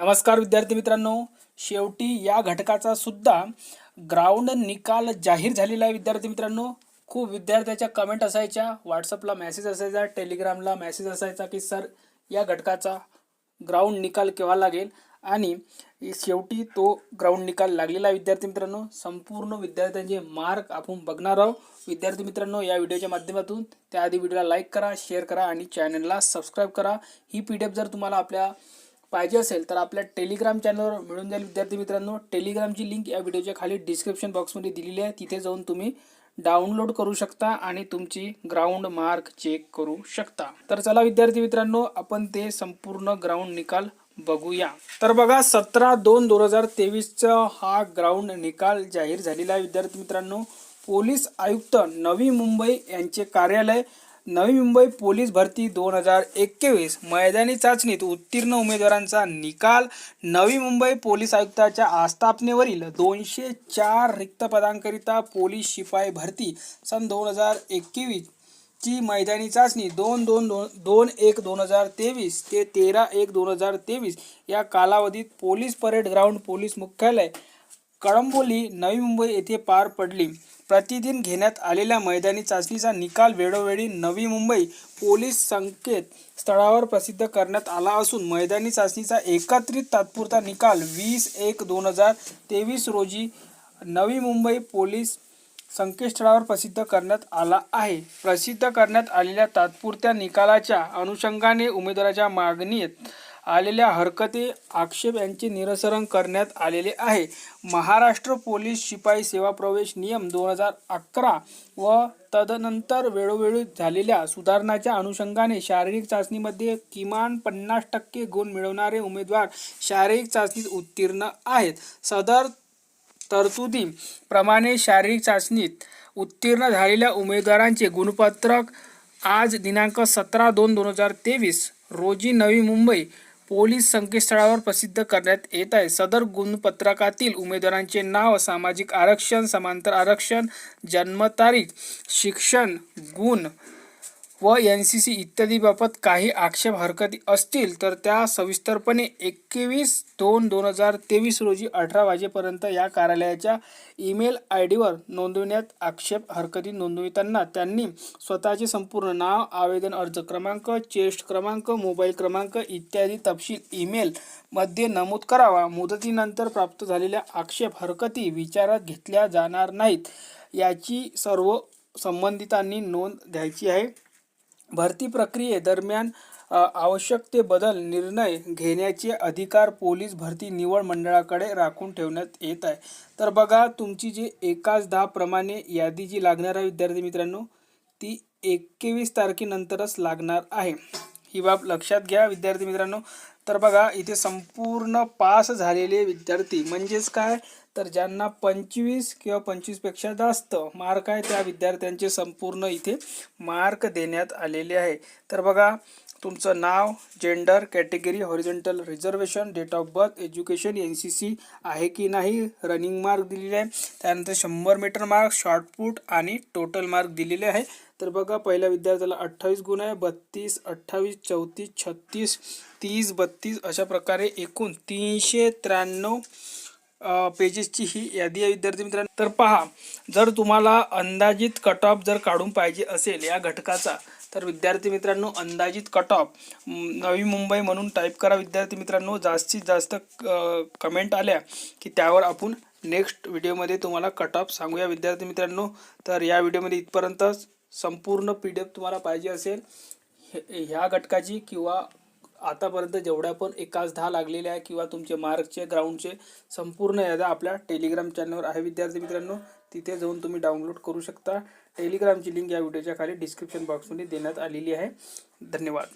नमस्कार विद्यार्थी मित्रांनो. शेवटी या घटकाचा सुद्धा ग्राउंड निकाल जाहीर झालेला आहे विद्यार्थी मित्रांनो. खूप विद्यार्थ्याच्या कमेंट असायच्या. व्हॉट्सअपला मेसेज असायचा टेलिग्रामला मेसेज असायचा की सर या घटकाचा ग्राउंड निकाल केव्हा लागेल? आणि शेवटी तो ग्राउंड निकाल लागलेला आहे विद्यार्थी मित्रांनो. संपूर्ण विद्यार्थ्यांचे मार्क आपण बघणार आहोत. विद्यार्थी मित्रांनो या व्हिडिओच्या माध्यमातून त्याआधी व्हिडिओला लाईक करा शेअर करा आणि चॅनलला सबस्क्राईब करा. ही पी डी एफ जर तुम्हाला आपल्या पाहिजे असेल तर आपल्या टेलिग्राम चॅनलवर मिळून जाईल. विद्यार्थी मित्रांनो टेलिग्रामची लिंक या व्हिडिओच्या खाली डिस्क्रिप्शन बॉक्समध्ये दिलेली आहे. तिथे जाऊन तुम्ही डाउनलोड करू शकता आणि तुमची ग्राउंड मार्क चेक करू शकता. तर चला विद्यार्थी मित्रांनो आपण ते संपूर्ण ग्राउंड निकाल बघूया. तर बघा सतरा दोन दोन हजार तेवीसचा हा ग्राउंड निकाल जाहीर झालेला आहे. विद्यार्थी मित्रांनो पोलीस आयुक्त नवी मुंबई यांचे कार्यालय नवी मुंबई पोलीस भरती दोन हजार एकवीस मैदानी चाचणीत उत्तीर्ण उमेदवारांचा निकाल. नवी मुंबई पोलीस आयुक्ताच्या आस्थापनेवरील दोनशे चार रिक्त पदांकरिता पोलीस शिपाई भरती सन दोन हजार एकवीस ची मैदानी चाचणी दोन दोन दोन दोन एक दोन हजार तेवीस ते तेरा एक दोन हजार तेवीस या कालावधीत पोलीस परेड ग्राउंड पोलीस मुख्यालय कळंबोली नवी मुंबई येथे पार पडली. प्रतिदिन घेण्यात आलेल्या मैदानी चाचणीचा निकाल वेळोवेळी नवी मुंबई पोलीस संकेत स्थळावर प्रसिद्ध करण्यात आला असून मैदानी चाचणीचा एकत्रित तात्पुरता निकाल वीस एक दोन हजार तेवीस रोजी नवी मुंबई पोलीस संकेतस्थळावर प्रसिद्ध करण्यात आला आहे. प्रसिद्ध करण्यात आलेल्या तात्पुरत्या निकालाच्या अनुषंगाने उमेदवाराच्या मागणीत आलेल्या हरकती आक्षेप यांचे निरसन करण्यात आलेले आहे. महाराष्ट्र पोलीस शिपाई सेवा प्रवेश नियम दोन हजार अकरा व तदनंतर वेळोवेळी झालेल्या सुधारणाच्या अनुषंगाने शारीरिक चाचणीमध्ये किमान पन्नास टक्के गुण मिळवणारे उमेदवार शारीरिक चाचणीत उत्तीर्ण आहेत. सदर तरतुदीप्रमाणे शारीरिक चाचणीत उत्तीर्ण झालेल्या उमेदवारांचे गुणपत्रक आज दिनांक सतरा दोन दोन हजार तेवीस रोजी नवी मुंबई पोलीस संकेतस्थळावर प्रसिद्ध करण्यात येत आहे. सदर गुणपत्रकातील उमेदवारांचे नाव सामाजिक आरक्षण समांतर आरक्षण जन्मतारीख शिक्षण गुण व एन सी सी इत्यादीबाबत काही आक्षेप हरकती असतील तर त्या सविस्तरपणे एकवीस दोन दोन हजार तेवीस रोजी अठरा वाजेपर्यंत या कार्यालयाच्या ईमेल आय डीवर नोंदविण्यात आक्षेप हरकती नोंदविताना त्यांनी स्वतःचे संपूर्ण नाव आवेदन अर्ज क्रमांक चेस्ट क्रमांक मोबाईल क्रमांक इत्यादी तपशील ईमेल मध्ये नमूद करावा. मुदतीनंतर प्राप्त झालेल्या आक्षेप हरकती विचारात घेतल्या जाणार नाहीत. याची सर्व संबंधितांनी नोंद घ्यायची आहे. भरती प्रक्रियेदरम्यान आवश्यक ते बदल निर्णय घेण्याचे अधिकार पोलीस भरती निवड मंडळाकडे राखून ठेवण्यात येत आहे. तर बघा तुमची जी एकाच दहाप्रमाणे यादी जी लागणार आहे विद्यार्थी मित्रांनो ती एकवीस तारखेनंतरच लागणार आहे. ही बाब लक्षात घ्या विद्यार्थी मित्रांनो. तर बघा इथे संपूर्ण पास झालेले विद्यार्थी म्हणजेच काय? तर ज्यांना पंचवीस किंवा पंचवीसपेक्षा जास्त मार्क आहे त्या विद्यार्थ्यांचे संपूर्ण इथे मार्क देण्यात आलेले आहे. तर बघा तुमचं नाव gender category horizontal reservation date of birth education N C C आहे की नाही? रनिंग मार्क दिलेले आहे. त्यानंतर शंभर मीटर मार्क शॉर्टपुट आणि टोटल मार्क दिलेले आहे. तर बघा पहिल्या विद्यार्थ्याला अठ्ठावीस गुण आहे. बत्तीस अठ्ठावीस चौतीस छत्तीस तीस बत्तीस अशा प्रकारे एकूण तीनशे त्र्याण्णव पेजेसची ही यादी आहे विद्यार्थी मित्रांनो. तर पहा जर तुम्हाला अंदाजित कट ऑफ जर काढून पाहिजे असेल या घटकाचा तर विद्यार्थी मित्रांनो अंदाजित कट ऑफ नवी मुंबई म्हणून टाईप करा विद्यार्थी मित्रांनो. जास्तीत जास्त कमेंट आल्या की त्यावर आपण नेक्स्ट व्हिडिओमध्ये तुम्हाला कट ऑफ सांगूया विद्यार्थी मित्रांनो. तर या व्हिडिओमध्ये इथपर्यंत संपूर्ण पी डी एफ तुम्हाला पाहिजे असेल. हे- ह्या घटकाची किंवा आतापर्यंत जेवढ्या पण एकाच दहा लागलेल्या आहे किंवा तुमचे मार्कचे ग्राउंडचे संपूर्ण याद्या आपल्या टेलिग्राम चॅनलवर आहे. विद्यार्थी मित्रांनो तिथे जाऊन तुम्ही डाउनलोड करू शकता. टेलिग्रामची लिंक या व्हिडिओच्या खाली डिस्क्रिप्शन बॉक्समध्ये देण्यात आलेली आहे. धन्यवाद.